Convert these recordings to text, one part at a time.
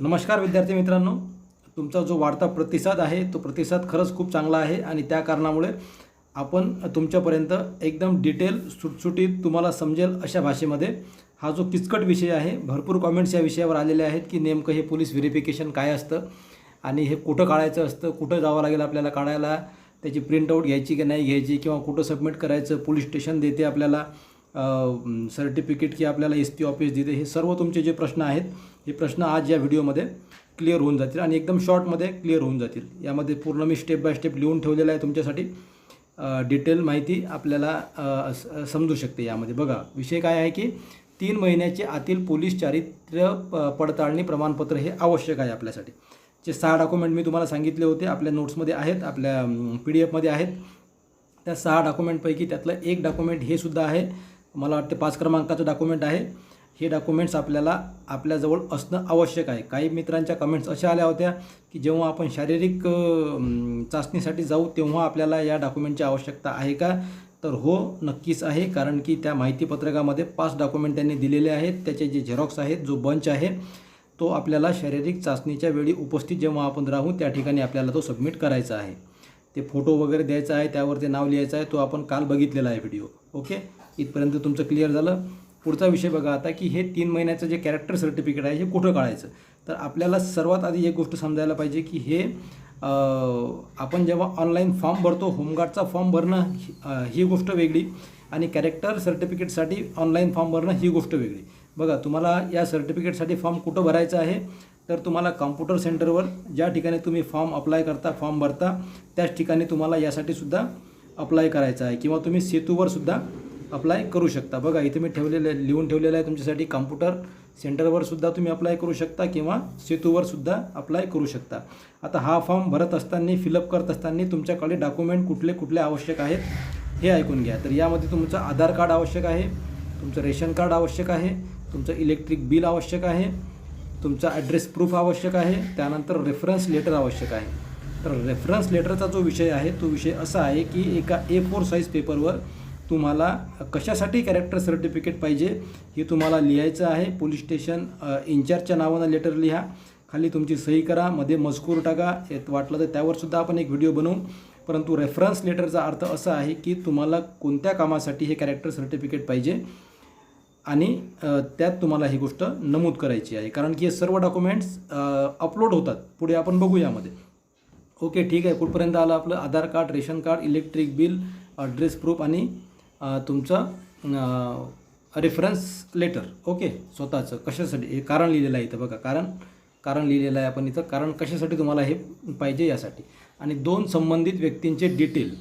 नमस्कार विद्यार्थी मित्रांनो. तुमचा जो वाढता प्रतिसाद आहे तो प्रतिसाद खरंच खूप चांगला आहे आणि त्या कारणामुळे आपण तुमच्यापर्यंत एकदम डिटेल सुटसुटीत तुम्हाला समजेल अशा भाषेमध्ये. हा जो किचकट विषय आहे भरपूर कॉमेंट्स या विषयावर आलेले आहेत की नेमकं हे पोलीस व्हेरिफिकेशन काय असतं आणि हे कुठं काढायचं असतं कुठं जावं लागेल आपल्याला काढायला त्याची प्रिंटआउट घ्यायची की नाही घ्यायची किंवा कुठं सबमिट करायचं पोलीस स्टेशन देते आपल्याला सर्टिफिकेट की आपल्याला एस पी ऑफिस देते हे सर्व तुमचे जे प्रश्न आहेत हे प्रश्न आज या व्हिडिओमध्ये क्लिअर होऊन जातील आणि एकदम शॉर्टमध्ये क्लिअर होऊन जातील. यामध्ये पूर्ण मी स्टेप बाय स्टेप लिहून ठेवलेलं आहे तुमच्यासाठी. डिटेल माहिती आपल्याला समजू शकते यामध्ये. बघा विषय काय आहे की तीन महिन्याचे आतील पोलीस चारित्र्य प- पडताळणी प्रमाणपत्र हे आवश्यक आहे आपल्यासाठी. जे सहा डॉक्युमेंट मी तुम्हाला सांगितले होते आपल्या नोट्समध्ये आहेत आपल्या पी डी एफमध्ये आहेत. त्या सहा डॉक्युमेंटपैकी त्यातलं एक डॉक्युमेंट हे सुद्धा आहे. मला वाटते पाच क्रमांकाचं डॉक्युमेंट आहे. हे डॉक्युमेंट्स आपल्याला आपल्याजवळ असणं आवश्यक आहे. काही मित्रांच्या कमेंट्स अशा आल्या होत्या की जेव्हा आपण शारीरिक चाचणीसाठी जाऊ तेव्हा आपल्याला या डॉक्युमेंटची आवश्यकता आहे का? तर हो नक्कीच आहे. कारण की त्या माहितीपत्रकामध्ये पाच डॉक्युमेंट त्यांनी दिलेले आहेत. त्याचे जे झेरॉक्स आहेत जो बंच आहे तो आपल्याला शारीरिक चाचणीच्या वेळी उपस्थित जेव्हा आपण राहू त्या ठिकाणी आपल्याला तो सबमिट करायचा आहे. ते फोटो वगैरे द्यायचा आहे त्यावर ते नाव लिहायचं आहे तो आपण काल बघितलेला आहे व्हिडिओ ओके इथपर्यंत तुमचं क्लिअर झालं. पुढचा विषय बघा आता की हे तीन महिन्याचं जे कॅरेक्टर सर्टिफिकेट आहे हे कुठं काढायचं? तर आपल्याला सर्वात आधी एक गोष्ट समजायला पाहिजे की हे आपण जेव्हा ऑनलाईन फॉर्म भरतो होमगार्डचा फॉर्म भरणं ही- ही गोष्ट वेगळी आणि कॅरेक्टर सर्टिफिकेटसाठी ऑनलाईन फॉर्म भरणं ही गोष्ट वेगळी. बघा तुम्हाला या सर्टिफिकेटसाठी फॉर्म कुठं भरायचा आहे? तर तुम्हाला कॉम्प्युटर सेंटरवर ज्या ठिकाणी तुम्ही फॉर्म अप्लाय करता फॉर्म भरता त्याच ठिकाणी तुम्हाला यासाठी सुद्धा अप्लाय करायचं आहे. किंवा तुम्ही सेतूवर सुद्धा अप्लाय करू शकता. बघा इथे मी ठेवलेलं आहे लिहून ठेवलेलं आहे तुमच्यासाठी कॉम्प्युटर सेंटरवर सुद्धा तुम्ही अप्लाय करू शकता किंवा सेतूवर सुद्धा अप्लाय करू शकता. आता हा फॉर्म भरत असताना फिलअप करत असताना तुमच्याकडे डॉक्युमेंट कुठले कुठले आवश्यक आहेत हे ऐकून घ्या. तर यामध्ये तुमचं आधार कार्ड आवश्यक आहे तुमचं रेशन कार्ड आवश्यक आहे तुमचं इलेक्ट्रिक बिल आवश्यक आहे तुमचा ॲड्रेस प्रूफ आवश्यक आहे त्यानंतर रेफरन्स लेटर आवश्यक आहे. तर रेफरन्स लेटरचा जो विषय आहे तो विषय असा आहे की एका ए फोर साईज पेपरवर तुम्हाला कशासाठी कॅरेक्टर सर्टिफिकेट पाहिजे हे तुम्हाला लिहायचं आहे. पोलीस स्टेशन अ, इन्चार्जच्या नावानं लेटर लिहा. खाली तुमची सही करा. मध्ये मजकूर टाका. येत वाटलं तर त्यावर सुद्धा आपण एक व्हिडिओ बनवू. परंतु रेफरन्स लेटरचा अर्थ असा आहे की तुम्हाला कोणत्या कामासाठी हे कॅरेक्टर सर्टिफिकेट पाहिजे आणि त्यात तुम्हाला ही गोष्ट नमूद करायची आहे. कारण की हे सर्व डॉक्युमेंट्स अपलोड होतात. पुढे आपण बघू यामध्ये. ओके ठीक आहे. कुठपर्यंत आलं आपलं? Aadhaar card ration card electric bill address proof आणि तुमचं रेफरन्स लेटर ओके स्वतःचं कशासाठी? हे कारण लिहिलेलं आहे इथं बघा. कारण कारण लिहिलेलं आहे आपण इथं. कारण कशासाठी तुम्हाला हे पाहिजे यासाठी? आणि दोन संबंधित व्यक्तींचे डिटेल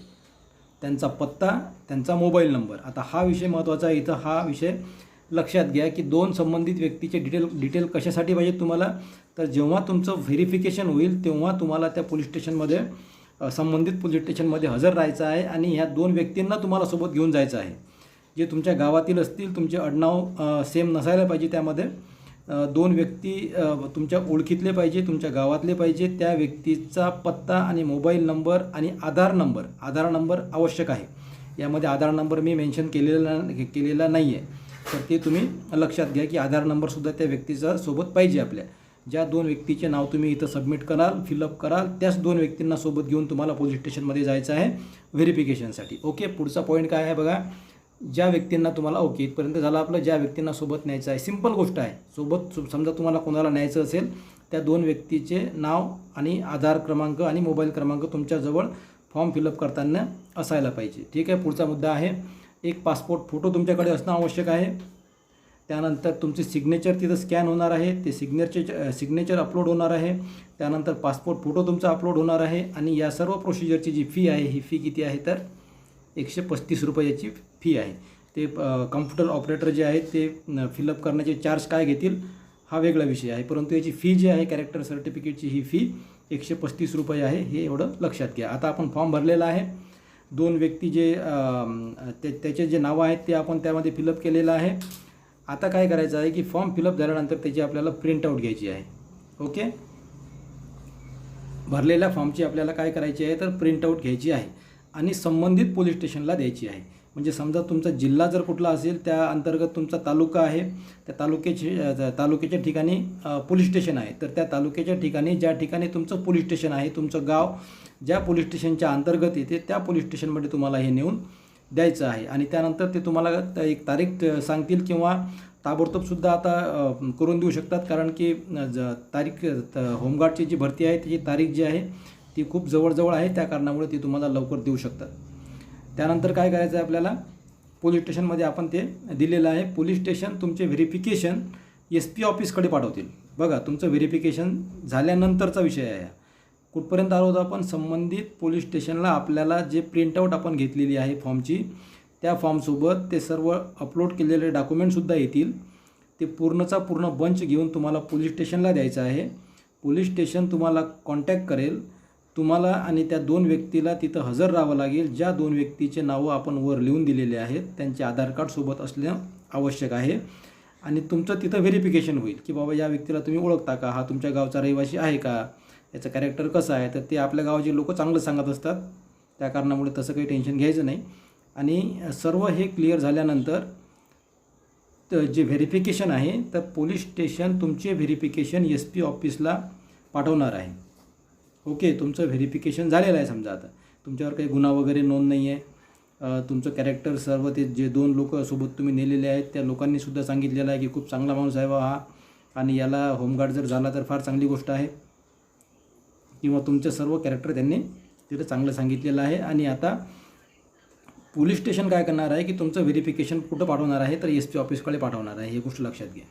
त्यांचा पत्ता त्यांचा मोबाईल नंबर आता हा विषय महत्त्वाचा आहे. इथं हा विषय लक्षात घ्या की दोन संबंधित व्यक्तीचे डिटेल डिटेल कशासाठी पाहिजे तुम्हाला? तर जेव्हा तुमचं व्हेरिफिकेशन होईल तेव्हा तुम्हाला त्या पोलीस स्टेशनमध्ये संबंधित पोलीस स्टेशनमध्ये हजर राहायचं आहे आणि ह्या दोन व्यक्तींना तुम्हाला सोबत घेऊन जायचं आहे. जे तुमच्या गावातील असतील तुमचे आडनाव सेम नसायला पाहिजे त्यामध्ये. दोन व्यक्ती तुमच्या ओळखीतले पाहिजे तुमच्या गावातले पाहिजे. त्या व्यक्तीचा पत्ता आणि मोबाईल नंबर आणि आधार नंबर आधार नंबर आवश्यक आहे. यामध्ये आधार नंबर मी मेन्शन केलेला केलेला नाही आहे तर ते तुम्ही लक्षात घ्या की आधार नंबरसुद्धा त्या व्यक्तीचा सोबत पाहिजे आपल्या. ज्या दोन व्यक्तीचे नाव तुम्ही इथं सबमिट कराल फिलअप कराल त्याच दोन व्यक्तींना सोबत घेऊन तुम्हाला पोलीस स्टेशनमध्ये जायचं आहे व्हेरिफिकेशनसाठी ओके पुढचा पॉईंट काय आहे बघा? ज्या व्यक्तींना तुम्हाला ओके इथपर्यंत झालं आपलं ज्या व्यक्तींना सोबत न्यायचं आहे. सिंपल गोष्ट आहे. सोबत समजा तुम्हाला कोणाला न्यायचं असेल त्या दोन व्यक्तीचे नाव आणि आधार क्रमांक आणि मोबाईल क्रमांक तुमच्याजवळ फॉर्म फिलअप करताना असायला पाहिजे. ठीक आहे? पुढचा मुद्दा आहे. एक पासपोर्ट फोटो तुमच्याकडे असणं आवश्यक आहे. त्यानंतर तुमचे सिग्नेचर तिथं स्कॅन होणार आहे. ते सिग्नेचर सिग्नेचर अपलोड होणार आहे. त्यानंतर पासपोर्ट फोटो तुमचा अपलोड होणार आहे. आणि या सर्व प्रोसिजरची जी फी आहे ही फी किती आहे तर एकशे पस्तीस रुपयाची फी आहे. ते कम्प्युटर ऑपरेटर जे आहेत ते फिलअप करण्याचे चार्ज काय घेतील हा वेगळा विषय आहे. परंतु याची फी जी आहे कॅरेक्टर सर्टिफिकेटची ही फी एकशे पस्तीस रुपये आहे. हे एवढं लक्षात घ्या. आता आपण फॉर्म भरलेला आहे. दोन व्यक्ती जे त्याचे जे नावं आहेत ते आपण त्यामध्ये फिलअप केलेलं आहे. आता काय करायचं आहे की फॉर्म फिलअप झाल्यानंतर त्याची आपल्याला प्रिंटआउट घ्यायची आहे. ओके भरलेल्या फॉर्मची आपल्याला काय करायची आहे तर प्रिंटआउट घ्यायची आहे. आणि संबंधित पोलीस स्टेशनला द्यायची आहे. म्हणजे समजा तुमचा जिल्हा जर कुठला असेल त्या अंतर्गत तुमचा तालुका आहे त्या तालुक्याचे तालुक्याच्या ठिकाणी पोलीस स्टेशन आहे. तर त्या तालुक्याच्या ठिकाणी ज्या ठिकाणी तुमचं पोलीस स्टेशन आहे तुमचं गाव ज्या पोलीस स्टेशनच्या अंतर्गत येते त्या पोलीस स्टेशनमध्ये तुम्हाला हे नेऊन द्यायचं आहे. आणि त्यानंतर ते तुम्हाला त- एक तारीख सांगतील किंवा ताबडतोबसुद्धा आता करून देऊ शकतात. कारण की ज तारीख त- होमगार्डची जी भरती आहे त्याची तारीख जी आहे ती खूप जवळजवळ आहे. त्या कारणामुळे ती तुम्हाला लवकर देऊ शकतात. त्यानंतर काय करायचं आहे आपल्याला? पोलीस स्टेशनमध्ये आपण ते दिलेलं आहे. पोलीस स्टेशन तुमचे व्हेरिफिकेशन एस पी ऑफिसकडे पाठवतील. बघा तुमचं व्हेरिफिकेशन झाल्यानंतरचा विषय आहे कुठपर्यंत आलो होतो आपण? संबंधित पोलीस स्टेशनला आपल्याला जे प्रिंटआउट आपण घेतलेली आहे फॉर्मची त्या फॉर्मसोबत ते सर्व अपलोड केलेले डॉक्युमेंटसुद्धा येतील. ते पूर्णचा पूर्ण बंच घेऊन तुम्हाला पोलीस स्टेशनला द्यायचं आहे. पोलीस स्टेशन तुम्हाला कॉन्टॅक्ट करेल. तुम्हाला आणि त्या दोन व्यक्तीला तिथं हजर राहावं लागेल. ज्या दोन व्यक्तीचे नावं आपण वर लिहून दिलेले आहेत त्यांचे आधार कार्डसोबत असणं आवश्यक आहे. आणि तुमचं तिथं व्हेरिफिकेशन होईल की बाबा या व्यक्तीला तुम्ही ओळखता का? हा तुमच्या गावचा रहिवासी आहे का? याचं कॅरेक्टर कसं आहे तर ते आपल्या गावाचे लोक चांगलं सांगत असतात. त्या कारणामुळे तसं काही टेन्शन घ्यायचं नाही. आणि सर्व हे क्लिअर झाल्यानंतर जे व्हेरिफिकेशन आहे तर पोलीस स्टेशन तुमचे व्हेरिफिकेशन एस पी ऑफिसला पाठवणार आहे. ओके तुमचं व्हेरिफिकेशन झालेलं आहे समजा आता. तुमच्यावर काही गुन्हा वगैरे नोंद नाही आहे. तुमचं कॅरेक्टर सर्व ते जे दोन लोक सोबत तुम्ही नेलेले आहेत त्या लोकांनी सुद्धा सांगितलेलं आहे की खूप चांगला माणूस आहे बा हा. आणि याला होमगार्ड जर झाला तर फार चांगली गोष्ट आहे. किंवा तुमचं सर्व कॅरेक्टर त्यांनी तिथं चांगलं सांगितलेलं आहे. आणि आता पोलीस स्टेशन काय करणार आहे की तुमचं व्हेरिफिकेशन कुठं पाठवणार आहे तर एस पी ऑफिसकडे पाठवणार आहे. ही गोष्ट लक्षात घ्या.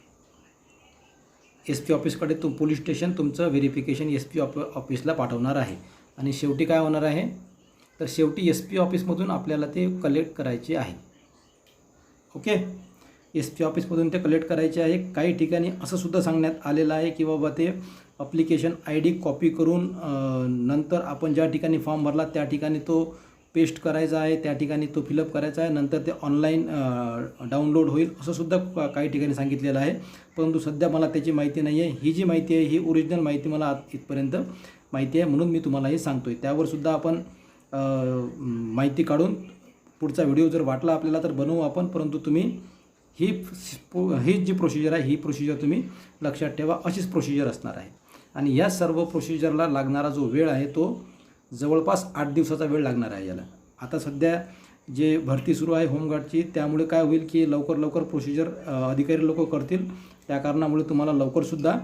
एस पी ऑफिसकडे तुम पोलीस स्टेशन तुमचं व्हेरिफिकेशन एस पी ऑफ ऑफिसला पाठवणार आहे. आणि शेवटी काय होणार आहे? तर शेवटी एस पी ऑफिसमधून आपल्याला ते कलेक्ट करायचे आहे. ओके एस पी ऑफिसमधून ते कलेक्ट करायचे आहे. काही ठिकाणी असं सुद्धा सांगण्यात आलेलं आहे की बाबा ते अप्लिकेशन आय डी कॉपी करून नंतर आपण ज्या ठिकाणी फॉर्म भरला त्या ठिकाणी तो पेस्ट करायचा आहे त्या ठिकाणी तो फिलअप करायचा आहे नंतर ते ऑनलाईन डाउनलोड होईल असंसुद्धा काही ठिकाणी सांगितलेलं आहे. परंतु सध्या मला त्याची माहिती नाही आहे. ही जी माहिती आहे ही ओरिजिनल माहिती मला आत- इथपर्यंत माहिती आहे म्हणून मी तुम्हाला हे सांगतो आहे त्यावरसुद्धा आपण माहिती काढून पुढचा व्हिडिओ जर वाटला आपल्याला तर बनवू आपण. परंतु तुम्ही ही ही जी प्रोसिजर आहे ही प्रोसिजर तुम्ही लक्षात ठेवा. अशीच प्रोसिजर असणार आहे. आणि या सर्व प्रोसिजरला लागणारा जो वेळ आहे तो जवळपास आठ दिवसाचा वेळ लागणार आहे याला. आता सध्या जे भरती सुरू आहे होमगार्डची त्यामुळे काय होईल की लवकर लवकर प्रोसिजर अधिकारी लोक करतील. त्या कारणामुळे तुम्हाला लवकरसुद्धा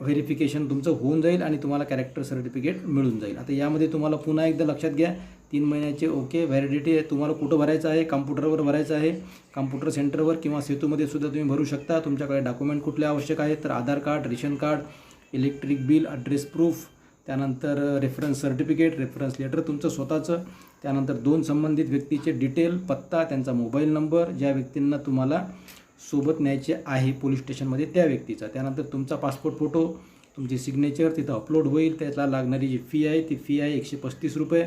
व्हेरिफिकेशन तुमचं होऊन जाईल आणि तुम्हाला कॅरेक्टर सर्टिफिकेट मिळून जाईल. आता यामध्ये तुम्हाला पुन्हा एकदा लक्षात घ्या तीन महिन्याचे ओके व्हॅलिडिटी तुम्हाला कुठं भरायचं आहे? कम्प्युटरवर भरायचं आहे. कम्प्युटर सेंटरवर किंवा सेतूमध्ये सुद्धा तुम्ही भरू शकता. तुमच्याकडे डॉक्युमेंट कुठले आवश्यक आहेत? तर Aadhaar card ration card electric bill address proof त्यानंतर रेफरन्स सर्टिफिकेट रेफरन्स लेटर तुमचं स्वतःचं. त्यानंतर दोन संबंधित व्यक्तीचे डिटेल पत्ता त्यांचा मोबाईल नंबर ज्या व्यक्तींना तुम्हाला सोबत न्यायचे आहे पोलीस स्टेशनमध्ये त्या व्यक्तीचा. त्यानंतर तुमचा पासपोर्ट फोटो तुमची सिग्नेचर तिथं अपलोड होईल. त्याला लागणारी जी फी आहे ती फी आहे एकशे पस्तीस रुपये.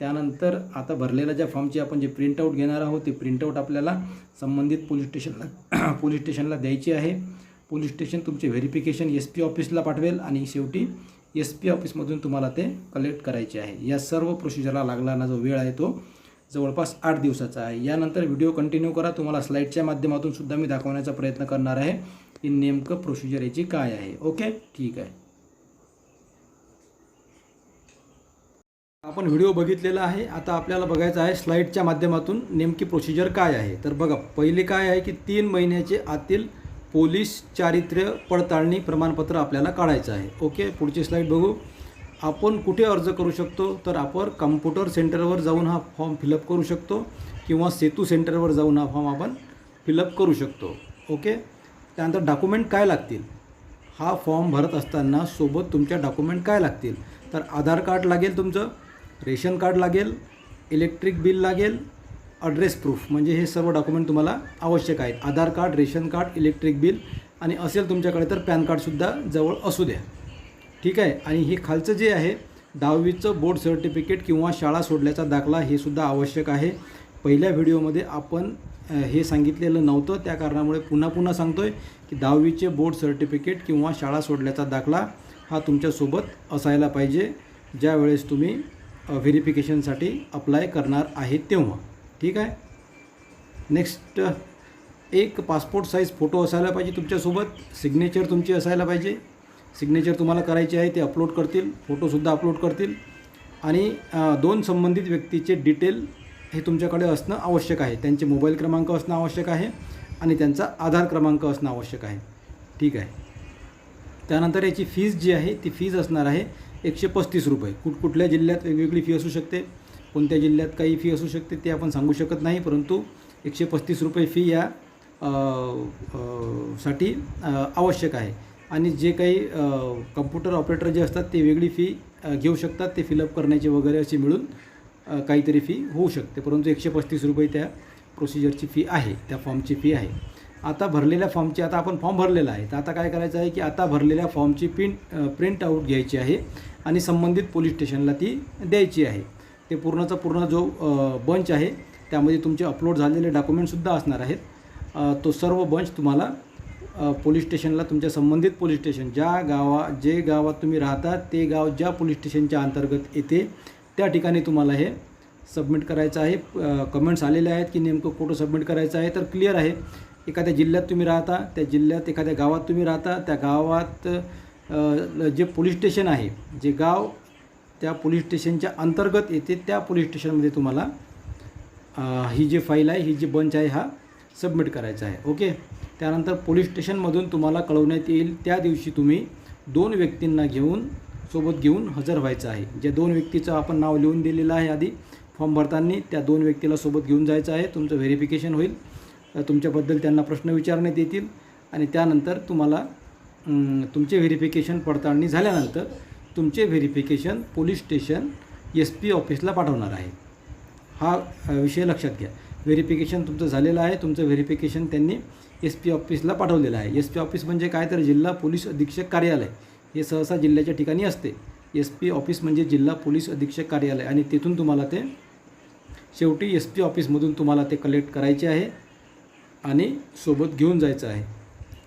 त्यानंतर आता भरलेल्या ज्या फॉर्मची आपण जे प्रिंटआउट घेणार आहोत ते प्रिंटआउट आपल्याला संबंधित पोलीस स्टेशनला पोलीस स्टेशनला द्यायची आहे. पोलीस स्टेशन तुमचे व्हेरिफिकेशन एस पी ऑफिसला पाठवेल आणि शेवटी एस पी ऑफिसमधून तुम्हाला ते कलेक्ट करायचे आहे. या सर्व प्रोसिजरला लागणारा जो वेळ आहे तो जवळपास आठ दिवसाचा आहे. यानंतर व्हिडिओ कंटिन्यू करा. तुम्हाला स्लाईडच्या माध्यमातून सुद्धा मी दाखवण्याचा प्रयत्न करणार आहे की नेमकं प्रोसिजर याची काय आहे. ओके ठीक आहे. आपण व्हिडिओ बघितलेला आहे. आता आपल्याला बघायचं आहे स्लाईडच्या माध्यमातून नेमकी प्रोसिजर काय आहे. तर बघा पहिले काय आहे की तीन महिन्याचे आतील पोलीस चारित्र्य पडताळणी प्रमाणपत्र आपल्याला काढायचं आहे. ओके पुढची स्लाईड बघू. आपण कुठे अर्ज करू शकतो? तर आपण कम्प्युटर सेंटरवर जाऊन हा फॉर्म फिलअप करू शकतो किंवा सेतू सेंटरवर जाऊन हा फॉर्म आपण फिलअप करू शकतो. ओके? त्यानंतर डॉक्युमेंट काय लागतील? हा फॉर्म भरत असताना सोबत तुमच्या डॉक्युमेंट काय लागतील? तर आधार कार्ड लागेल तुमचं रेशन कार्ड लागेल इलेक्ट्रिक बिल लागेल ॲड्रेस प्रूफ म्हणजे हे सर्व डॉक्युमेंट तुम्हाला आवश्यक आहेत. Aadhaar card ration card electric bill आणि असेल तुमच्याकडे तर पॅन कार्डसुद्धा जवळ असू द्या. ठीक आहे? आणि हे खालचं जे आहे दहावीचं बोर्ड सर्टिफिकेट किंवा शाळा सोडल्याचा दाखला हे सुद्धा आवश्यक आहे. पहिल्या व्हिडिओमध्ये आपण हे सांगितलेलं नव्हतं. त्या कारणामुळे पुन्हा पुन्हा सांगतो आहे की दहावीचे बोर्ड सर्टिफिकेट किंवा शाळा सोडल्याचा दाखला हा तुमच्यासोबत असायला पाहिजे. ज्यावेळेस तुम्ही व्हेरिफिकेशनसाठी अप्लाय करणार आहे तेव्हा. ठीक आहे? नेक्स्ट एक पासपोर्ट साईज फोटो असायला पाहिजे तुमच्यासोबत. सिग्नेचर तुमची असायला पाहिजे. सिग्नेचर तुम्हाला करायची आहे ते अपलोड करतील. फोटोसुद्धा अपलोड करतील. आणि दोन संबंधित व्यक्तीचे डिटेल हे तुमच्याकडे असणं आवश्यक आहे. त्यांचे मोबाईल क्रमांक असणं आवश्यक आहे आणि त्यांचा आधार क्रमांक असणं आवश्यक आहे. ठीक आहे? त्यानंतर याची फीज जी आहे ती फीज असणार आहे. एकशे पस्तीस रुपये. कुठ कुठल्या जिल्ह्यात वेगवेगळी फी असू शकते कोणत्या जिल्ह्यात काही फी असू शकते ते आपण सांगू शकत नाही परंतु एकशे पस्तीस रुपये फी या साठी आवश्यक आहे. आणि जे काही कम्प्युटर ऑपरेटर जे असतात ते वेगळी फी घेऊ शकतात ते फिलअप करण्याची वगैरे अशी मिळून काहीतरी फी होऊ शकते. परंतु एकशे पस्तीस रुपये त्या प्रोसिजरची फी आहे त्या फॉर्मची फी आहे. आता भरलेल्या फॉर्मची आता आपण फॉर्म भरलेला आहे. तर आता काय करायचं आहे की आता भरलेल्या फॉर्मची प्रिंट प्रिंट आऊट घ्यायची आहे. आणि संबंधित पोलीस स्टेशनला ती द्यायची आहे. ते पूर्णचा पूर्ण जो बंच आहे त्यामध्ये तुमचे अपलोड झालेले डॉक्युमेंटसुद्धा असणार आहेत. तो सर्व बंच तुम्हाला पोलीस स्टेशनला तुमच्या संबंधित पोलीस स्टेशन ज्या गावा जे गावात तुम्ही राहता ते गाव ज्या पोलीस स्टेशनच्या अंतर्गत येते त्या ठिकाणी तुम्हाला हे सबमिट करायचं आहे. कमेंट्स आलेले आहेत की नेमकं कुठं सबमिट करायचं आहे तर क्लिअर आहे. एखाद्या जिल्ह्यात तुम्ही राहता त्या जिल्ह्यात एखाद्या गावात तुम्ही राहता त्या गावात जे पोलीस स्टेशन आहे जे गाव त्या पोलीस स्टेशनच्या अंतर्गत येते त्या पोलीस स्टेशनमध्ये तुम्हाला ही जी फाईल आहे ही जी बंच आहे हा सबमिट करायचा आहे ओके? त्यानंतर पोलीस स्टेशनमधून तुम्हाला कळवण्यात येईल त्या दिवशी तुम्ही दोन व्यक्तींना घेऊन सोबत घेऊन हजर व्हायचं आहे. ज्या दोन व्यक्तीचं आपण नाव लिहून दिलेलं आहे आधी फॉर्म भरताना त्या दोन व्यक्तीला सोबत घेऊन जायचं आहे तुमचं व्हेरिफिकेशन होईल तुमच्याबद्दल त्यांना प्रश्न विचारण्यात येतील आणि त्यानंतर तुम्हाला तुमचे व्हेरिफिकेशन पडताळणी झाल्यानंतर तुमचे verification police station S P ऑफिसला पाठवणार आहे. हा विषय लक्षात घ्या. व्हेरिफिकेशन तुमचं झालेलं आहे तुमचं व्हेरिफिकेशन त्यांनी एस पी ऑफिसला पाठवलेलं आहे. एस पी ऑफिस म्हणजे काय? तर जिल्हा पोलीस अधीक्षक कार्यालय. हे सहसा जिल्ह्याच्या ठिकाणी असते. एस पी ऑफिस म्हणजे जिल्हा पोलीस अधीक्षक कार्यालय आणि तिथून तुम्हाला ते शेवटी एस पी ऑफिसमधून तुम्हाला ते कलेक्ट करायचे आहे आणि सोबत घेऊन जायचं आहे.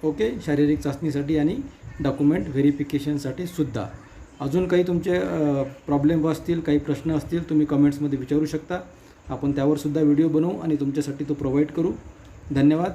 ओके शारीरिक चाचणीसाठी आणि डॉक्युमेंट व्हेरिफिकेशनसाठी सुद्धा. अजून काही तुमचे प्रॉब्लेम असतील काही प्रश्न असतील तुम्ही कमेंट्समध्ये विचारू शकता. आपण त्यावर सुद्धा व्हिडिओ बनवू आणि तुमच्यासाठी तो प्रोव्हाइड करू. धन्यवाद.